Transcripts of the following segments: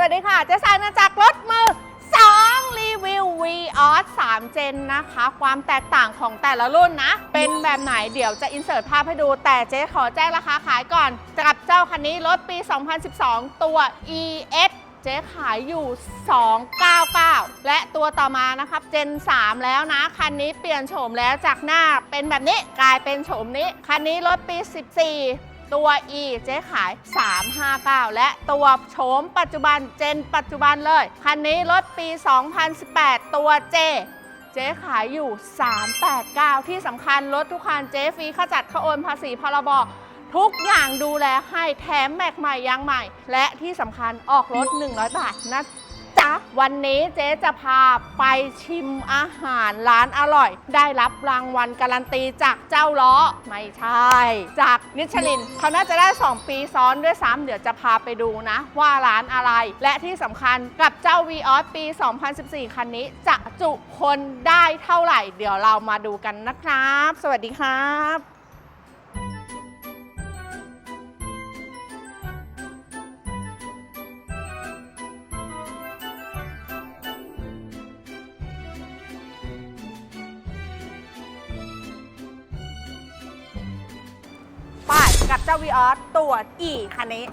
สวัสดีค่ะ เจ๊สายมาจากรถมือ 2 รีวิว v ีออส3เจนนะคะ ความแตกต่างของแต่ละรุ่นนะ เป็นแบบไหนเดี๋ยวจะอินเสิร์ตภาพให้ดู แต่เจ๊ขอแจ้งราคาขายก่อนกับเจ้าคันนี้รถปี 2012 ตัว ES เจ๊ขายอยู่ 299 และตัวต่อมานะครับ เจน 3 แล้วนะ คันนี้เปลี่ยนโฉมแล้วจากหน้าเป็นแบบนี้กลายเป็นโฉมนี้ คันนี้รถปี 14 ตัว E เจ๊ขาย 359 และตัวโฉมปัจจุบันเจนปัจจุบันเลย คันนี้รถปี 2018 ตัว J เจ๊ขายอยู่ 389 ที่สำคัญรถทุกคันเจ๊ฟรีค่าจัดค่าโอนภาษีพรบทุกอย่างดูแลให้แถมแม็กใหม่ยางใหม่ และที่สำคัญออกรถ 100 บาทนะจ๊ะ วันนี้เจ๊จะพาไปชิมอาหารร้านอร่อย ได้รับรางวัลการันตีจากเจ้าล้อ ไม่ใช่ จากนิชลิน เขาน่าจะได้ 2 ปีซ้อนด้วยซ้ำเดี๋ยวจะพาไปดูนะ ว่าร้านอะไร และที่สำคัญกับเจ้า v ีออสปี 2014 คันนี้จะจุคนได้เท่าไหร่ เดี๋ยวเรามาดูกันนะครับ สวัสดีครับ กับเจ้า v ีออสตัว E คันนี้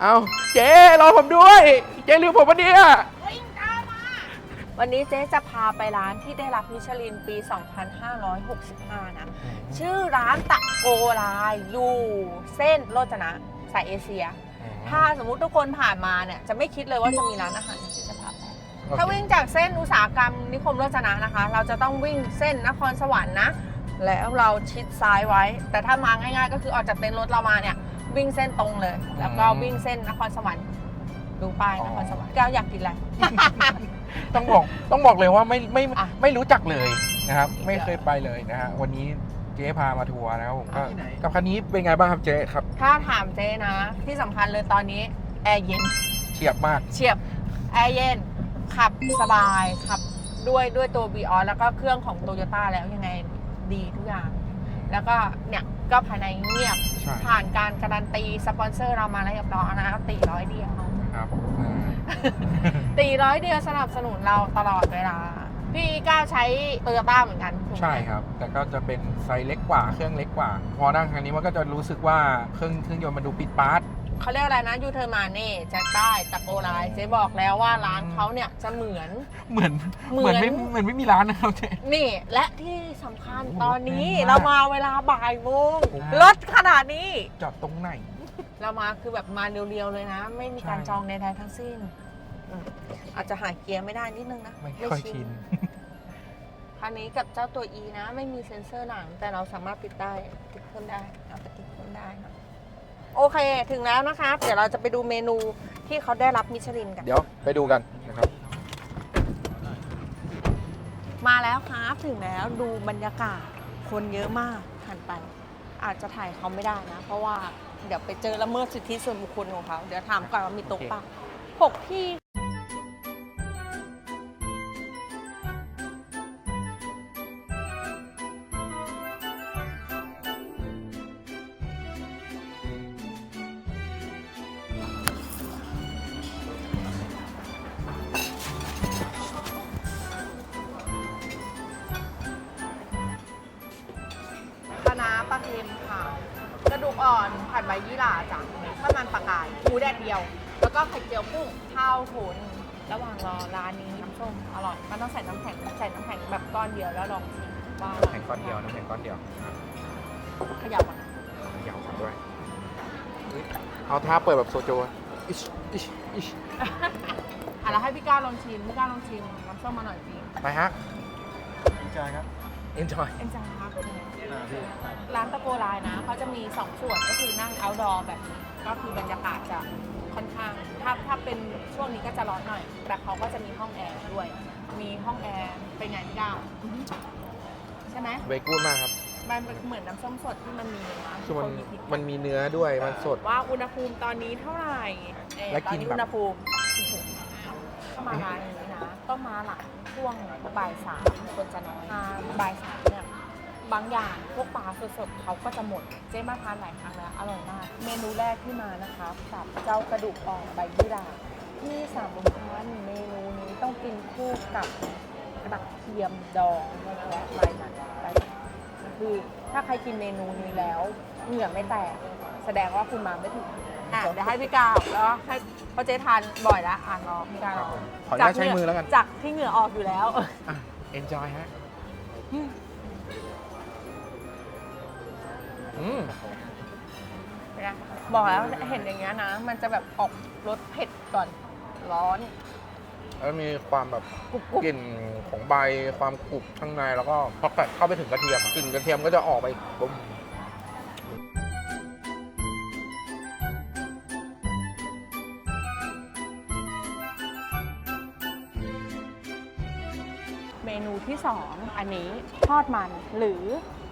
เอาเจ๊รอผมด้วย เจ๊ลืมผมปะเนี่ยวันนี้เจ๊จะพาไปร้านที่ได้รับมิชลินปี 2565 นะ ชื่อร้านตะโกลายอยู่เส้นโรจนะสายเอเชีย ถ้าสมมุติทุกคนผ่านมาเนี่ย จะไม่คิดเลยว่าจะมีร้านอาหารอย่างที่จะพาไป ถ้าวิ่งจากเส้นอุตสาหกรรมนิคมโรจนะนะคะ เราจะต้องวิ่งเส้นนครสวรรค์นะ แล้วเราชิดซ้ายไว้ แต่ถ้ามาง่ายๆ ก็คือออกจากเต็นท์รถเรามาเนี่ย วิ่งเส้นตรงเลย แล้วก็วิ่งเส้นนครสวรรค์ดูป้ายนครสวรรค์แก้วอยากกินอะไร ต้องบอกต้องบอกเลยว่าไม่ไม่อะ ไม่รู้จักเลยนะครับ ไม่เคยไปเลยนะฮะวันนี้เจ๊พามาทัวร์นะครับผมก็ที่ไหน กับคันนี้เป็นไงบ้างครับเจ๊ครับถ้าถามเจ๊นะ ที่สำคัญเลยตอนนี้แอร์เย็นเฉียบมาก เฉียบแอร์เย็น ขับสบายขับด้วยด้วยตัว b ีออแล้วก็เครื่องของโตโยต้าแล้วยังไงดีทุกอย่าง แล้วก็เนี่ยก็ภายในเงียบ ใช่ผ่านการการันตีสปอนเซอร์เรามาแล้วเรียบร้อยนะตีร้อยเดียว ครับอ่าตีร้อยเดียวสนับสนุนเราตลอดเวลา พี่ก้าวใช้โตโยต้าเหมือนกันถูกไหมใช่ครับ แต่ก็จะเป็นไซส์เล็กกว่าเครื่องเล็กกว่า พอนั่งคันนี้มันก็จะรู้สึกว่าเครื่องเครื่องยนต์มันดูปิดปาร์ต เขาเรียกอะไรนะยูเทอร์มาเน่แจ็คได้ตะโกไลน์เจ๊บอกแล้วว่าร้านเขาเนี่ยจะเหมือน เหมือนเหมืเหอนมือนไม่เหมือนไม่มีร้านนะครับเจ๊ นี่ และที่สำคัญโอ้โหตอนนี้แพงมากเรามาเวลาบ่ายโมงโอ้โห รถขนาดนี้ จอดตรงไหน เรามาคือแบบมาเรียวๆเลยนะ ไม่มีการใช่ จองใดๆทั้งสิ้นอืมอาจจะหาเกียร์ไม่ได้นิดนึงนะไม่ค่อยชินคันนี้กับเจ้าตัว E นะ ไม่มีเซ็นเซอร์หลัง แต่เราสามารถปิดได้ติดเครื่องได้เอาไปติดเครื่องได้นะ โอเค ถึงแล้วนะคะ เดี๋ยวเราจะไปดูเมนูที่เขาได้รับมิชลินกัน เดี๋ยวไปดูกันนะครับ มาแล้วครับ ถึงแล้วดูบรรยากาศคนเยอะมากหันไป อาจจะถ่ายเขาไม่ได้นะ เพราะว่าเดี๋ยวไปเจอละเมิดสิทธิส่วนบุคคลของเขา เดี๋ยวถามก่อนว่ามีโต๊ะโอเคเปล่าหกที่ อ่อนผัดใบยี่หร่าจ้ะข้าวมันปลากายหมูแดดเดียว แล้วก็ไข่เจียวกุ้งข้าวโถนระหว่างรอร้านนี้น้ำส้มอร่อย มันต้องใส่น้ำแข็งใส่น้ำแข็งแบบก้อนเดียวแล้วลองชิมว่าอร่อยแข็งก้อนเดียวน้ำแข็งก้อนเดียวเขยับอะยาวครับด้วยเอาท่าเปิดแบบโซโจอิชอิชอิชอะแล้วให้พี่ก้าวลองชิมพี่ก้าวลองชิมน้ำส้มมาหน่อยสิไปฮะจอยครับ enjoy เอ็นจาครับร้านตะโกลายนะเขาจะมี 2 ส่วนก็คือนั่ง outdoor แบบนี้ก็คือบรรยากาศจะค่อนข้าง ถ้าถ้าเป็นช่วงนี้ก็จะร้อนหน่อย แต่เขาก็จะมีห้องแอร์ด้วย มีห้องแอร์เป็นไงพี่ก้าวใช่ไหมเบกูดมากครับ มันเป็นเหมือนน้ำส้มสดที่มันมีนะคือมันพริกมันมีเนื้อด้วยมันสดว่าอุณหภูมิตอนนี้เท่าไหร่เอ่อและตอนกินนี้แบบ อุณหภูมิ36ถ้ามาร้านนี้นะต้องมาหลังช่วงบ่ายสามคนจะน้อยมาบ่ายสามเนี่ยบางอย่างพวกปลาสดๆเขาก็จะหมด เจ๊มาทานหลายครั้งแล้ว อร่อยมาก เมนูแรกที่มานะคะกับเจ้ากระดูกอ่อนใบยี่หร่าที่สามบุญพันเมนูนี้ต้องกินคู่กับกระเทียมดองและใบมันใบมันคือถ้าใครกินเมนูนี้แล้วเหงื่อไม่แตกแสดงว่าคุณมาไม่ถึง อะเดี๋ยวให้พี่กาวแล้วให้เพราะเจ๊ทานบ่อยแล้วอ่านรอพี่กาวครับผมขออนุญาตใช้มือแล้วกัน จากที่เหงื่อออกอยู่แล้วอะ enjoy ฮะอืมเนี่ยบอกแล้วเห็นอย่างเงี้ยนะ มันจะแบบออกรสเผ็ดก่อนร้อน แล้วมีความแบบกรุบกรุบ กลิ่นของใบความกรุบข้างในแล้วก็พอกัดเข้าไปถึงกระเทียมอะกลิ่นกระเทียมก็จะออกไปบุ้ เมนูที่สองอันนี้ทอดมันหรือ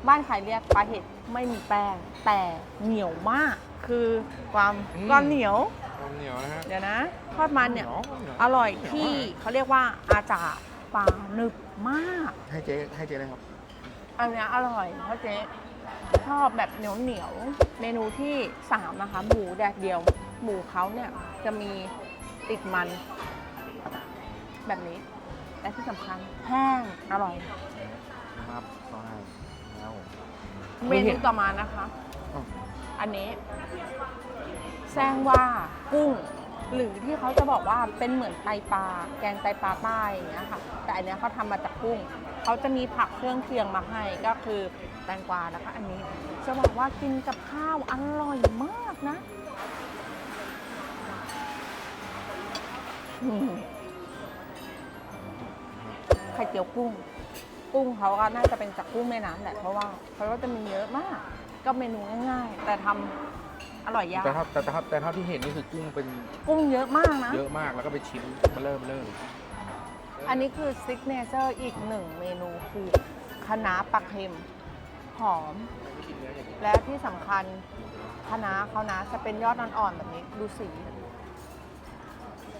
บ้านใครเรียกปลาเห็ดไม่มีแป้ง แต่เหนียวมาก คือความความเหนียว ความเหนียวนะฮะ เดี๋ยวนะ ทอดมันเนี่ยหวหวอร่อยที่เขาเรียกว่าอาจาดปลาหนึบมาก ให้เจ๊ให้เจ๊เลยครับ อันเนี้ยอร่อยเพราะเจ๊ชอบแบบเหนียวเหนียวๆเมนูที่ 3 นะคะ หมูแดดเดียว หมูเขาเนี่ยจะมีติดมัน แบบนี้ และที่สำคัญแห้งอร่อย ครับก็ให้แล้วเมนูต่อมานะคะอ๋ออันนี้แซงว่ากุ้ง หรือที่เขาจะบอกว่าเป็นเหมือนไตปลาแกงไตปลาใต้อย่างเงี้ยค่ะ แต่อันเนี้ยเขาทำมาจากกุ้ง เขาจะมีผักเครื่องเคียงมาให้ก็คือแตงกวาแล้วก็อันนี้ จะบอกว่ากินกับข้าวอร่อยมากนะ อืมไข่เจียวกุ้ง กุ้งเขาก็น่าจะเป็นจากกุ้งแม่น้ำแหละเพราะว่าเขาก็จะมีเยอะมาก ก็เมนูง่ายๆ แต่ทำอร่อยยากแต่ถ้าแต่ถ้าแต่เท่าที่เห็นนี่คือกุ้งเป็นกุ้งเยอะมากนะ เยอะมากแล้วก็เป็นชิ้นมาเริ่มเริ่มอันนี้คือซิกเนเจอร์อีกหนึ่งเมนูคือคะน้าปลาเค็มหอม และที่สำคัญคะน้าเขานะจะเป็นยอดอ่อนๆแบบนี้ดูสี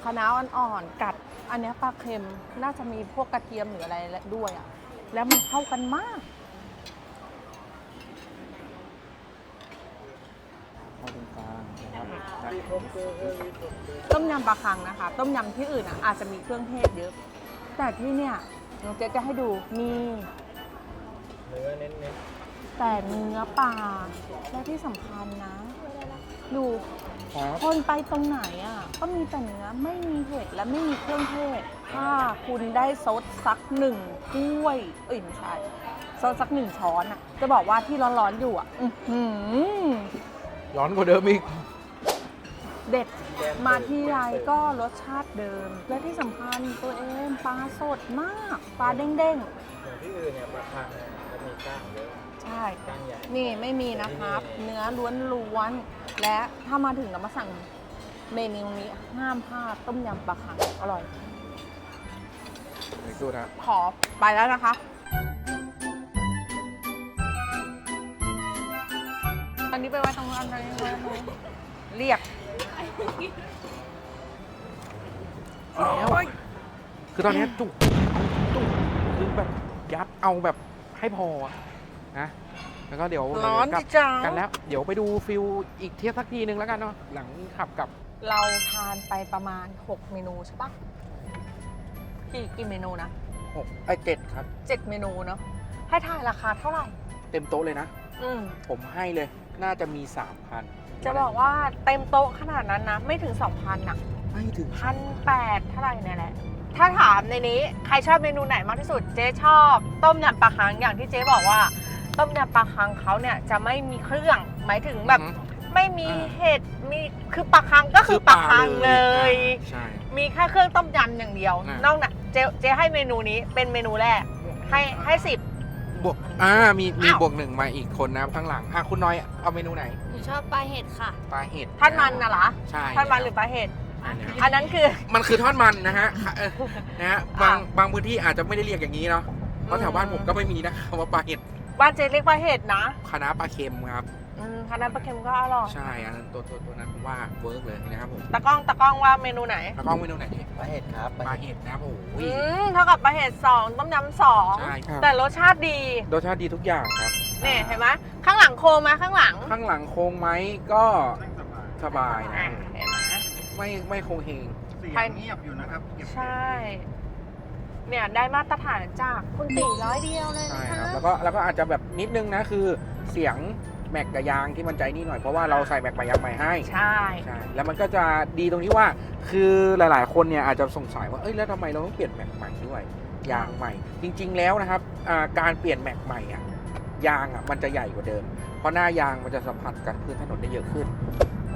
คะน้าอ่อนๆกัด อันเนี้ยปลาเค็มน่าจะมีพวกกระเทียมหรืออะไรด้วยอะแล้วมันเข้ากันมากเข้าตรงกลางนะครับต้มยำปลาคังนะคะ ต้มยำที่อื่นอะอาจจะมีเครื่องเทศเยอะ แต่ที่เนี่ยน้องเจ๊จะให้ดูมี เนื้อเน้นแต่เนื้อปลาและที่สำคัญนะ ดูๆครับคนไปตรงไหนอะ ก็มีแต่เนื้อไม่มีเห็ดและไม่มีเครื่องเทศ ถ้าคุณได้ซดสักหนึ่งถ้วย เอ้ยไม่ใช่ซดสักหนึ่งช้อนอะ จะบอกว่าที่ร้อนๆอยู่อะอื้อหือร้อนกว่าเดิมอีก เด็ดมาที่ไรก็รสชาติเดิม และที่สำคัญตัวเองปลาสดมาก ปลาเด้งอย่างที่อื่นเนี่ยปลาคังเนี่ยจะมีกล้างเยอะๆ ใช่ กล้างใหญ่นี่ไม่มีนะครับ เนื้อล้วนๆ และถ้ามาถึงเรามาสั่งเมนูนี้ห้ามพลาดต้มยำปลาคังอร่อยไหนดูนะขอไปแล้วนะคะ อันนี้ไปไว้ตรงนั้นอันนี้ไว้ตรงนี้เรียกแล้วคือตอนเนี้ยจุกจุกคือแบบยัดเอาแบบให้พออะ นะแล้วก็เดี๋ยวร้อนกลัจิจ้ากันแล้ว เดี๋ยวไปดูฟิลอีกเทียบสักทีนึงแล้วกันเนาะหลังขับกลับ เราทานไปประมาณ 6 เมนูใช่ปะกี่กี่เมนูนะ6ไอ้เจ็ดครับ 7 เมนูเนาะให้ทายราคาเท่าไหร่ เต็มโต๊ะเลยนะ อืมผมให้เลยน่าจะมี3,000จะบอกว่าเต็มโต๊ะขนาดนั้นนะ ไม่ถึง 2,000นะไม่ถึงพันแปดเท่าไหร่เนี่ยแหละ ถ้าถามในนี้ใครชอบเมนูไหนมากที่สุดเจ๊ชอบ ต้มยำปลาคังอย่างที่เจ๊บอกว่า ต้มยำปลาคังเขาเนี่ยจะไม่มีเครื่อง หมายถึงแบบ อือฮึ ไม่มีอ่า เห็ดมีคือปลาคังก็คือปลาคังเลยใช่ มีแค่เครื่องต้มยำอย่างเดียว อ่าน นอกนั้นเจ๊เจ๊ให้เมนูนี้เป็นเมนูแรก ให้ให้สิบบวกอ่ามีมีอ้าวบวกหนึ่งมาอีกคนนะข้างหลังอะคุณน้อยเอาเมนูไหนหนูชอบปลาเห็ดค่ะ ปลาเห็ดท่านมันน่ะเหรอใช่ท่านมันหรือปลาเห็ดอันเนี้ยอันนั้นคือ มันคือทอดมันนะฮะค่ะเออนะฮะบางอะบางพื้นที่อาจจะไม่ได้เรียกอย่างนี้เนาะเพราะแถวบ้านผมก็ไม่มีนะคำว่าปลาเห็ด บ้านเจ๊เรียกปลาเห็ดนะคณะน้าปลาเค็มครับอืมคณะปลาเค็มก็อร่อยใช่อันนั้นตัวตัวตัวนั้นผมว่าเวิร์กเลยนะครับผมตะกล้องตะกล้องว่าเมนูไหนแล้วก็เมนูไหนดีปลาเห็ดครับปลาเห็ดนะครับโอ้โหอืมเท่ากับปลาเห็ดสองต้มยำสองใช่ครับแต่รสชาติดีรสชาติดีทุกอย่างครับนี่เห็นไหมข้างหลังโคมไหมข้างหลังข้างหลังโค้งไหมก็สบายนะอะเห็นไหมไม่ไม่โคงเฮงเสียใครงเงียบอยู่นะครับเก็บเสียงใช่ เนี่ยได้มาตรฐานจากคุณตีร้อยเดียวเลยใช่นะคคะรับแล้วก็แล้วก็อาจจะแบบนิดนึงนะคือเสียงแม็กกับยางที่มันใจนี่หน่อยเพราะว่าเราใส่แม็กกับยางใหม่ให้ใช่ ใช่แล้วมันก็จะดีตรงที่ว่าคือหลาย ๆ คนเนี่ยอาจจะสงสัยว่าเอ้ยแล้วทำไมเราต้องเปลี่ยนแม็กใหม่ด้วยยางใหม่ จริง ๆ แล้วนะครับอ่าการเปลี่ยนแม็กใหม่อะยางอะมันจะใหญ่กว่าเดิม เพราะหน้ายางมันจะสัมผัสกับพื้นถนนได้เยอะขึ้น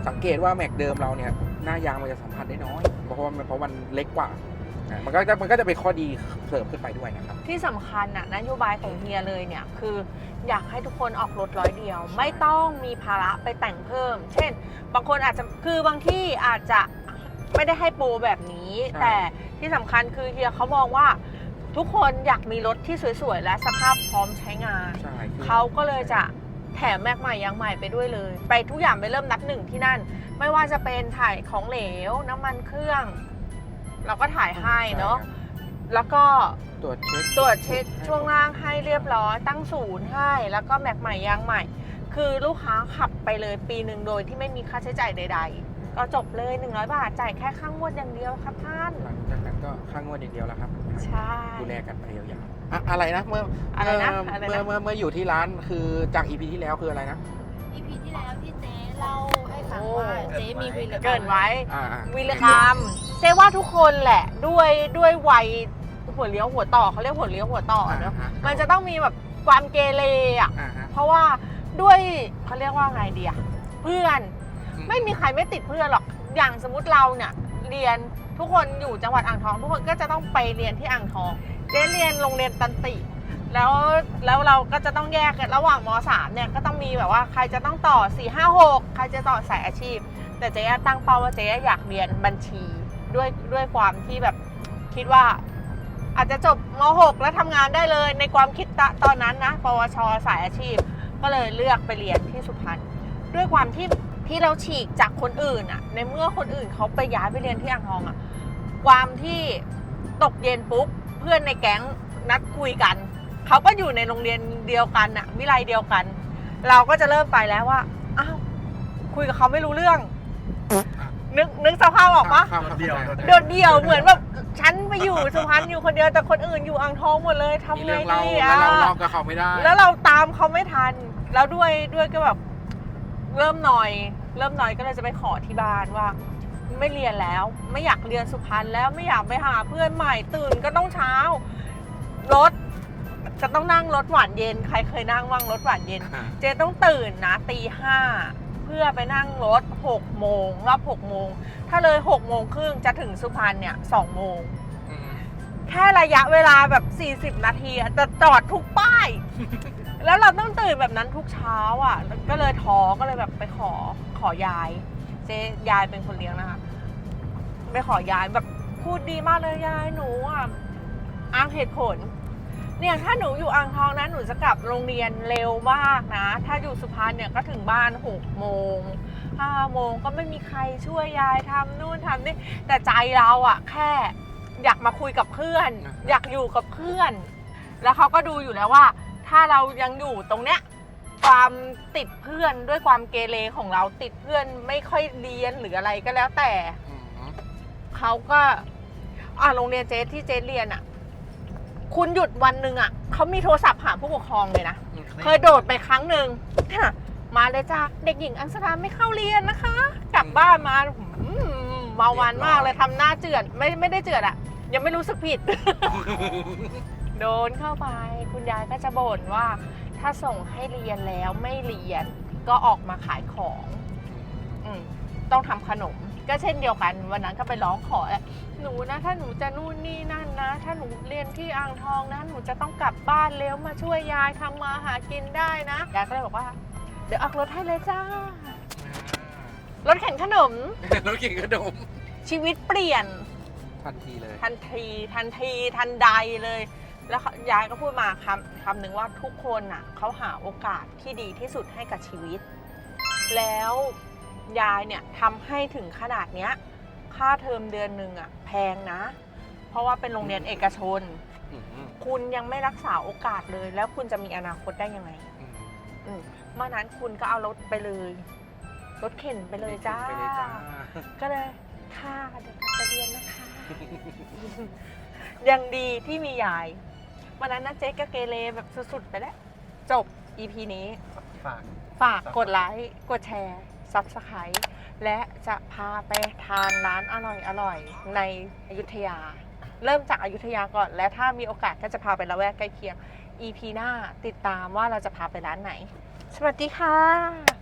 สังเกตว่าแม็กเดิมเราเนี่ยหน้ายางมันจะสัมผัสได้น้อยเพราะว่ามันเพราะมันเล็กกว่า อะมันก็จะมันก็จะเป็นข้อดีเสริมขึ้นไปด้วยนะครับ ที่สำคัญน่ะนโยบายของเฮียเลยเนี่ยคืออยากให้ทุกคนออกรถร้อยเดียว ไม่ต้องมีภาระไปแต่งเพิ่ม เช่น บางคนอาจจะคือบางที่อาจจะไม่ได้ให้โปรแบบนี้ ใช่ แต่ที่สำคัญคือเฮียเขามองว่าทุกคนอยากมีรถที่สวยๆ และสภาพพร้อมใช้งาน ใช่คือเขาก็เลยจะแถมแม็กใหม่ยางใหม่ไปด้วยเลย ไปทุกอย่างไปเริ่มนับหนึ่งที่นั่น ไม่ว่าจะเป็นถ่ายของเหลว น้ำมันเครื่อง เราก็ถ่ายให้เนาะใช่ครับแล้วก็ตรวจเช็คตรวจเช็คช่วงล่างให้เรียบร้อย ตั้งศูนย์ให้ แล้วก็แม็กใหม่ยางใหม่ คือลูกค้าขับไปเลยปีหนึ่งโดยที่ไม่มีค่าใช้จ่ายใด ๆ ก็จบเลย 100 บาทจ่ายแค่ข้างงวดอย่างเดียวครับท่าน หลังจากนั้นก็ข้างงวดอย่างเดียวแล้วครับใช่ดูแลกันไปยาวๆอะอะไรนะเมื่ออะไรนะเอะไรนะเมื่อเมื่อเมื่ออยู่ที่ร้านคือจากอีพีที่แล้วคืออะไรนะ EP ที่แล้วที่เจ๊ เล่าให้ฟังว่าเจ๊มีวีรกรรมเกินไว้ อ่าอ่าวีรกรรมเจ๊ว่าทุกคนแหละ ด้วยด้วยวัยหัวเลี้ยวหัวต่อเขาเรียกหัวเลี้ยวหัวต่อเนอะอ่ามันจะต้องมีแบบความเกเรอะ อ่าฮะ เพราะว่าด้วยเขาเรียกว่าไงเดียเพื่อนอืม ไม่มีใครไม่ติดเพื่อนหรอก อย่างสมมติเราเนี่ยเรียนทุกคนอยู่จังหวัดอ่างทอง ทุกคนก็จะต้องไปเรียนที่อ่างทองเจ๊เรียนโรงเรียนตันติ แล้วแล้วเราก็จะต้องแยกระหว่างม .3 เนี่ยก็ต้องมีแบบว่าใครจะต้องต่อ 4 5 6 ใครจะต่อสายอาชีพ แต่เจ๊ตั้งเป้าว่าเจ๊อยากเรียนบัญชีด้วยด้วยความที่แบบคิดว่าอาจจะจบม .6 แล้วทำงานได้เลยในความคิดตะตอนนั้นนะปวชสายอาชีพ ก็เลยเลือกไปเรียนที่สุพรรณด้วยความที่ที่เราฉีกจากคนอื่นอะในเมื่อคนอื่นเขาไปย้ายไปเรียนที่อ่างทองอะความที่ตกเย็นปุ๊บเพื่อนในแก๊งนัดคุยกัน เขาก็อยู่ในโรงเรียนเดียวกันอะวิไลเดียวกัน เราก็จะเริ่มไปแล้วว่าอ้าวคุยกับเขาไม่รู้เรื่อง นึกนึกสภาพออกปะครับครับเดี่ยวข้าใจโดดเดี่ยวเหมือนแบบฉันไปอยู่สุพรรณอยู่คนเดียวแต่คนอื่นอยู่อ่างทองหมดเลยทำมีไงเรื่องเราดีแล้วอะเราเรากับเขาไม่ได้ แล้วเราตามเขาไม่ทัน แล้วด้วยด้วยก็แบบเริ่มหน่อย เริ่มหน่อยก็เลยจะไปขอที่บ้านว่า ไม่เรียนแล้ว ไม่อยากเรียนสุพรรณแล้วไม่อยากไปหาเพื่อนใหม่ตื่นก็ต้องเช้ารถ จะต้องนั่งรถหวานเย็น ใครเคยนั่งว่างรถหวานเย็น อ่า เจต้องตื่นนะตีห้าเพื่อไปนั่งรถหกโมงรอบหกโมง ถ้าเลยหกโมงครึ่งจะถึงสุพรรณเนี่ยสองโมง อืมแค่ระยะเวลาแบบ 40 นาทีอะจะจอดทุกป้าย แล้วเราต้องตื่นแบบนั้นทุกเช้าอะ ก็เลยท้อก็เลยแบบไปขอขอยาย เจ๊ยายเป็นคนเลี้ยงนะคะไปขอยายแบบพูดดีมากเลยยายหนูอะอ้างเหตุผล เนี่ยถ้าหนูอยู่อ่างทองนะหนูจะกลับโรงเรียนเร็วมากนะ ถ้าอยู่สุพรรณเนี่ยก็ถึงบ้านหกโมงห้าโมงก็ไม่มีใครช่วยยายทำนู่นทำนี่แต่ใจเราอะแค่ อยากมาคุยกับเพื่อนนะอยากอยู่กับเพื่อน แล้วเขาก็ดูอยู่แล้วว่า ถ้าเรายังอยู่ตรงเนี้ยความติดเพื่อนด้วยความเกเรของเราติดเพื่อนไม่ค่อยเรียนหรืออะไรก็แล้วแต่อืมเขาก็อ่าโรงเรียนเจสที่เจสเรียนอะ คุณหยุดวันหนึ่งอะเขามีโทรศัพท์หาผู้ปกครองเลยนะ เคยโดดไปครั้งหนึ่งมาเลยจ้าเด็กหญิงอังสราไม่เข้าเรียนนะคะ กลับบ้านมาหืมเมามันมากเลยทำหน้าเจือดไม่ไม่ได้เจือดอะยังไม่รู้สึกผิด โดนเข้าไป คุณยายก็จะบ่นว่า ถ้าส่งให้เรียนแล้วไม่เรียน ก็ออกมาขายของอมต้องทำขนม ก็เช่นเดียวกันวันนั้นก็ไปร้องขอแหละหนูนะถ้าหนูจะนู่นนี่นั่นนะ ถ้าหนูเรียนที่อ่างทองนะหนูจะต้องกลับบ้านเร็วมาช่วยยายทำมาหากินได้นะยายก็เลยบอกว่า เดี๋ยวออกรถให้เลยจ้ารถเข็นขนมรถเก่งกระดมชีวิตเปลี่ยน ทันทีเลย ทันทีทันทีทันใดเลย แล้วเขายายก็พูดมาคำคำหนึ่งว่าทุกคนน่ะเขาหาโอกาสที่ดีที่สุดให้กับชีวิต แล้ว ยายเนี่ยทำให้ถึงขนาดเนี้ย ค่าเทอมเดือนหนึ่งอะแพงนะ เพราะว่าเป็นโรงเรียนเอกชน อืมอืมคุณยังไม่รักษาโอกาสเลย แล้วคุณจะมีอนาคตได้ยังไง อืมอืมเมื่อนั้นคุณก็เอารถไปเลย รถเข็นไปเลยจ้า ไปเลยจ้า ก็เลยค่ะเดี๋ยวกลับไปเรียนนะคะ ยังดีที่มียาย วันนั้นนะเจ๊ก็เกเรแบบสุดๆไปแล้ว จบ EP นี้ ฝาก ฝากกดไลค์ กดแชร์ ซับสไครต์และจะพาไปทานร้านอร่อยอร่อยๆในอยุธยา เริ่มจากอายุธยาก่อน และถ้ามีโอกาสก็จะพาไปละแวกใกล้เคียง EP หน้าติดตามว่าเราจะพาไปร้านไหน สวัสดีค่ะ